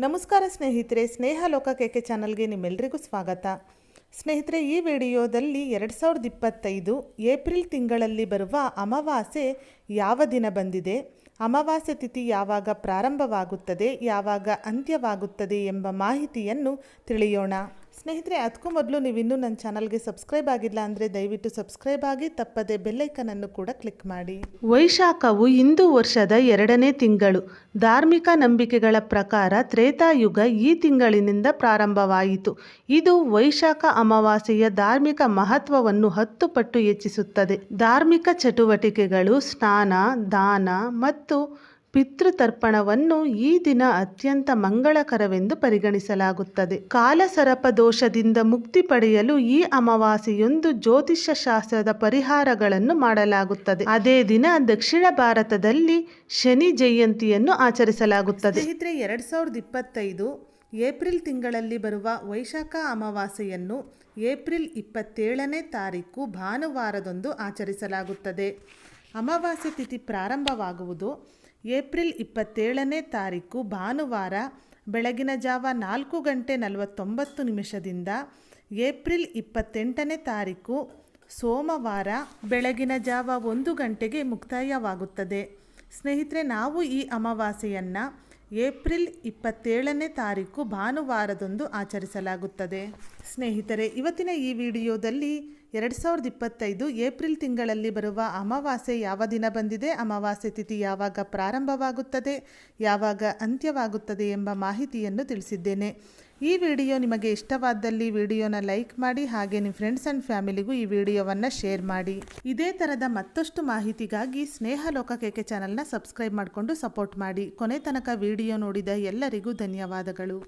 ನಮಸ್ಕಾರ ಸ್ನೇಹಿತರೆ, ಸ್ನೇಹ ಲೋಕ ಕೇಕೆ ಚಾನಲ್ಗೆ ನಿಮ್ಮೆಲ್ಲರಿಗೂ ಸ್ವಾಗತ. ಸ್ನೇಹಿತರೆ, ಈ ವಿಡಿಯೋದಲ್ಲಿ ಎರಡು ಸಾವಿರದ ಇಪ್ಪತ್ತೈದು ಏಪ್ರಿಲ್ ತಿಂಗಳಲ್ಲಿ ಬರುವ ಅಮಾವಾಸ್ಯೆ ಯಾವ ದಿನ ಬಂದಿದೆ, ಅಮಾವಾಸ್ಯೆ ತಿಥಿ ಯಾವಾಗ ಪ್ರಾರಂಭವಾಗುತ್ತದೆ, ಯಾವಾಗ ಅಂತ್ಯವಾಗುತ್ತದೆ ಎಂಬ ಮಾಹಿತಿಯನ್ನು ತಿಳಿಯೋಣ. ಸ್ನೇಹಿತರೆ, ಅದಕ್ಕೂ ಮೊದಲು ನೀವು ಇನ್ನೂ ನನ್ನ ಚಾನಲ್ಗೆ ಸಬ್ಸ್ಕ್ರೈಬ್ ಆಗಿಲ್ಲ ಅಂದರೆ ದಯವಿಟ್ಟು ಸಬ್ಸ್ಕ್ರೈಬ್ ಆಗಿ, ತಪ್ಪದೆ ಬೆಲ್ಲೈಕನನ್ನು ಕೂಡ ಕ್ಲಿಕ್ ಮಾಡಿ. ವೈಶಾಖವು ಹಿಂದೂ ವರ್ಷದ ಎರಡನೇ ತಿಂಗಳು. ಧಾರ್ಮಿಕ ನಂಬಿಕೆಗಳ ಪ್ರಕಾರ ತ್ರೇತಾಯುಗ ಈ ತಿಂಗಳಿನಿಂದ ಪ್ರಾರಂಭವಾಯಿತು. ಇದು ವೈಶಾಖ ಅಮಾವಾಸ್ಯೆಯ ಧಾರ್ಮಿಕ ಮಹತ್ವವನ್ನು ಹತ್ತು ಪಟ್ಟು ಹೆಚ್ಚಿಸುತ್ತದೆ. ಧಾರ್ಮಿಕ ಚಟುವಟಿಕೆಗಳು ಸ್ನಾನ, ದಾನ ಮತ್ತು ಪಿತೃತರ್ಪಣವನ್ನು ಈ ದಿನ ಅತ್ಯಂತ ಮಂಗಳಕರವೆಂದು ಪರಿಗಣಿಸಲಾಗುತ್ತದೆ. ಕಾಲಸರಪ ದೋಷದಿಂದ ಮುಕ್ತಿ ಪಡೆಯಲು ಈ ಅಮಾವಾಸೆಯೊಂದು ಜ್ಯೋತಿಷ್ಯ ಶಾಸ್ತ್ರದ ಪರಿಹಾರಗಳನ್ನು ಮಾಡಲಾಗುತ್ತದೆ. ಅದೇ ದಿನ ದಕ್ಷಿಣ ಭಾರತದಲ್ಲಿ ಶನಿ ಜಯಂತಿಯನ್ನು ಆಚರಿಸಲಾಗುತ್ತದೆ. ಸ್ನೇಹಿತರೆ, ಎರಡು ಸಾವಿರದ ಇಪ್ಪತ್ತೈದು ಏಪ್ರಿಲ್ ತಿಂಗಳಲ್ಲಿ ಬರುವ ವೈಶಾಖ ಅಮಾವಾಸೆಯನ್ನು ಏಪ್ರಿಲ್ ಇಪ್ಪತ್ತೇಳನೇ ತಾರೀಕು ಭಾನುವಾರದಂದು ಆಚರಿಸಲಾಗುತ್ತದೆ. ಅಮಾವಾಸ್ಯೆ ತಿಥಿ ಪ್ರಾರಂಭವಾಗುವುದು ಏಪ್ರಿಲ್ ಇಪ್ಪತ್ತೇಳನೇ ತಾರೀಕು ಭಾನುವಾರ ಬೆಳಗಿನ ಜಾವ ನಾಲ್ಕು ಗಂಟೆ ನಲವತ್ತೊಂಬತ್ತು ನಿಮಿಷದಿಂದ ಏಪ್ರಿಲ್ ಇಪ್ಪತ್ತೆಂಟನೇ ತಾರೀಕು ಸೋಮವಾರ ಬೆಳಗಿನ ಜಾವ ಒಂದು ಗಂಟೆಗೆ ಮುಕ್ತಾಯವಾಗುತ್ತದೆ. ಸ್ನೇಹಿತರೆ, ನಾವು ಈ ಅಮಾವಾಸ್ಯೆಯನ್ನು ಏಪ್ರಿಲ್ ಇಪ್ಪತ್ತೇಳನೇ ತಾರೀಕು ಭಾನುವಾರದಂದು ಆಚರಿಸಲಾಗುತ್ತದೆ. ಸ್ನೇಹಿತರೆ, ಇವತ್ತಿನ ಈ ವಿಡಿಯೋದಲ್ಲಿ ಎರಡು ಸಾವಿರದ ಇಪ್ಪತ್ತೈದು ಏಪ್ರಿಲ್ ತಿಂಗಳಲ್ಲಿ ಬರುವ ಅಮಾವಾಸ್ಯೆ ಯಾವ ದಿನ ಬಂದಿದೆ, ಅಮಾವಾಸ್ಯೆ ತಿಥಿ ಯಾವಾಗ ಪ್ರಾರಂಭವಾಗುತ್ತದೆ, ಯಾವಾಗ ಅಂತ್ಯವಾಗುತ್ತದೆ ಎಂಬ ಮಾಹಿತಿಯನ್ನು ತಿಳಿಸಿದ್ದೇನೆ. ಈ ವಿಡಿಯೋ ನಿಮಗೆ ಇಷ್ಟವಾದಲ್ಲಿ ವಿಡಿಯೋನ ಲೈಕ್ ಮಾಡಿ ಹಾಗೆ ನಿಮ್ಮ ಫ್ರೆಂಡ್ಸ್ ಆ್ಯಂಡ್ ಫ್ಯಾಮಿಲಿಗೂ ಈ ವಿಡಿಯೋವನ್ನು ಶೇರ್ ಮಾಡಿ. ಇದೇ ಥರದ ಮತ್ತಷ್ಟು ಮಾಹಿತಿಗಾಗಿ ಸ್ನೇಹ ಲೋಕ ಕೆಕೆ ಚಾನಲ್ನ ಸಬ್ಸ್ಕ್ರೈಬ್ ಮಾಡಿಕೊಂಡು ಸಪೋರ್ಟ್ ಮಾಡಿ. ಕೊನೆ ತನಕ ವಿಡಿಯೋ ನೋಡಿದ ಎಲ್ಲರಿಗೂ ಧನ್ಯವಾದಗಳು.